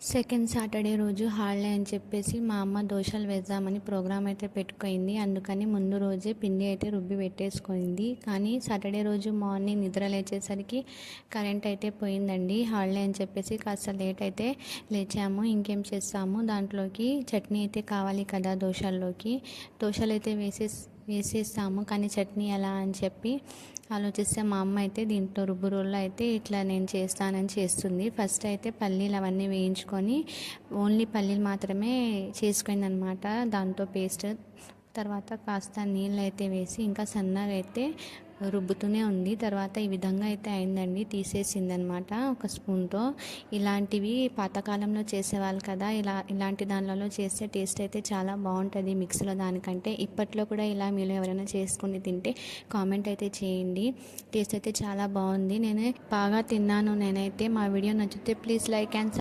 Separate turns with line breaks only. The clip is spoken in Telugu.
సెకండ్ సాటర్డే రోజు హాలిడే అని చెప్పేసి మా అమ్మ దోశలు వేద్దామని ప్రోగ్రామ్ అయితే పెట్టుకుంది. అందుకని ముందు రోజే పిండి అయితే రుబ్బి పెట్టేసుకుంది. కానీ సాటర్డే రోజు మార్నింగ్ నిద్ర లేచేసరికి కరెంట్ అయితే పోయిందండి. హాలిడే అని చెప్పేసి కాస్త లేట్ అయితే లేచాము. ఇంకేం చేస్తాము? దాంట్లోకి చట్నీ అయితే కావాలి కదా దోశల్లోకి. దోశలు అయితే వేసేసి వేసేస్తాము కానీ చట్నీ ఎలా అని చెప్పి ఆలోచిస్తే మా అమ్మ అయితే దీంట్లో రుబ్బు అయితే ఇట్లా నేను చేస్తానని చేస్తుంది. ఫస్ట్ అయితే పల్లీలు అవన్నీ వేయించుకొని ఓన్లీ పల్లీలు మాత్రమే చేసుకుంది అనమాట దాంతో పేస్ట్ తర్వాత కాస్త నీళ్ళు అయితే వేసి ఇంకా సన్నగా అయితే రుబ్బుతూనే ఉంది. తర్వాత ఈ విధంగా అయితే అయిందండి. తీసేసింది అనమాట ఒక స్పూన్తో. ఇలాంటివి పాతకాలంలో చేసేవాళ్ళు కదా ఇలా ఇలాంటి దానిలలో చేస్తే టేస్ట్ అయితే చాలా బాగుంటుంది మిక్సీలో దానికంటే. ఇప్పట్లో కూడా ఇలా మీరు ఎవరైనా చేసుకుని తింటే కామెంట్ అయితే చేయండి. టేస్ట్ అయితే చాలా బాగుంది. నేను బాగా తిన్నాను. నేనైతే మా వీడియో నచ్చితే ప్లీజ్ లైక్ అండ్